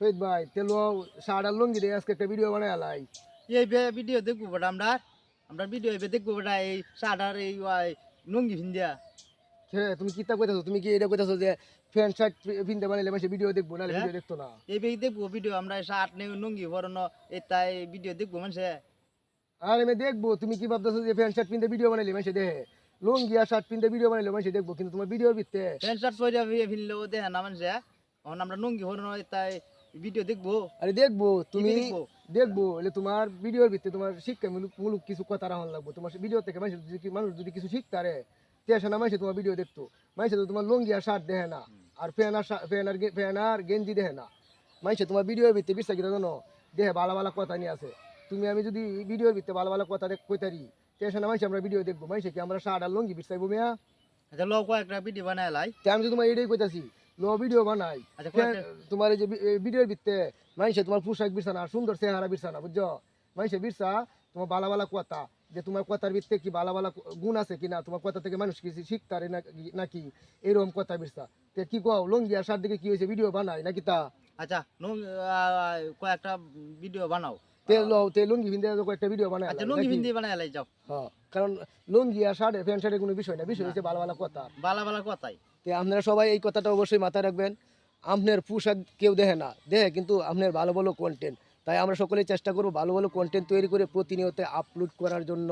শহীদ ভাই তেলো আর লুঙ্গি দিয়ে আজকে একটা ভিডিও বানায় আলাই এই ভিডিও দেখব বেটা আমরা। আমরা ভিডিও এবে দেখব বেটা এই আর এই লুঙ্গি ভিন্দিয়া। সে তুমি কিতা কইতাছো? তুমি কি এটা কইতাছো যে ফ্যান শার্ট পিনতে বানাইলে মানুষ ভিডিও দেখব হ্যাঁ? ভিডিও দেখতো না? এই বে দেখব ভিডিও আমরা শার্ট নেই লুঙ্গি পরানো এই তাই ভিডিও দেখব মানুষে। আর আমি দেখব তুমি কি ভাবতেছো যে ফ্যান শার্ট পিনতে ভিডিও বানাইলে মানুষ দেখে? লুঙ্গি আর শার্ট পিনতে ভিডিও বানাইলে মানুষ দেখব কিন্তু তোমার ভিডিওর ভিত্তে। প্যান্ট শার্ট পরে ফিরলেও দেখে না মানুষে। আমরা লুঙ্গি এই তাই ভিডিও দেখব? আরে দেখব তুমি তুমি দেখব? দেখব এলে তোমার ভিডিওর ভিত্তে তোমার শিক্ষা মূলক মূলক কিছু কথা রাখা লাগবো। তোমার ভিডিও থেকে মানুষ যদি কি- মানুষ যদি কিছু শিখতে পারে তেসা না মানুষ তোমার ভিডিও দেখতো। মানুষ তো তোমার লুঙ্গি আর শার্ট দেখে না আর ফ্যান আর শা- ফ্যান আর গে- ফ্যান আর গেঞ্জি দেখে না। মানুষ তোমার ভিডিওর ভিত্তে বিশ্বাস কিনা জানো দেখে ভালো ভালো কথা নিয়ে আছে তুমি আমি যদি ভিডিওর ভিত্তে ভালো ভালো কথা দেখ- কইতারি তেসা না মানুষ আমরা ভিডিও দেখব। মানুষ কি আমরা শার্ট আর লুঙ্গি বিশ্বাসবো মেয়া? আচ্ছা লোক কয়েকটা ভিডিও বানায় লাই। তে আমি তো তোমার এটাই কইতাছি লো ভিডিও বানাই। আচ্ছা তোমার এই যে ভিডিওর ভিত্তে মানুষে তোমার পোশাক বিরসা না সুন্দর চেহারা বিরসা না বুঝছ? মানুষে বিরসা তোমার বালা বালা কথা যে তোমার কথার ভিত্তে কি বালা বালা গুণ আছে কিনা তোমার কথা থেকে মানুষ কিছু শিখতারে নাকি? এরকম কথা বিরসা। তে কি কও লঙ্গি আর সার দিকে কি হয়েছে? ভিডিও বানাই নাকি তা? আচ্ছা কয়েকটা ভিডিও বানাও। তে তে লুঙ্গি ভিন্দে একটা ভিডিও বানায় আচ্ছা লুঙ্গি ভিন্দে বানায় লাই যাও। হ্যাঁ কারণ লুঙ্গি আর শার্ট প্যান্ট শার্টের কোনো বিষয় না। বিষয় হচ্ছে ভালো ভালো কথা। ভালো ভালো কথাই। তে আপনারা সবাই এই কথাটা অবশ্যই মাথায় রাখবেন। আপনার পোশাক কেউ দেখে না। দেখে কিন্তু আপনার ভালো ভালো কন্টেন্ট তাই আমরা সকলে চেষ্টা করব ভালো ভালো কন্টেন্ট তৈরি করে প্রতিনিয়ত আপলোড করার জন্য।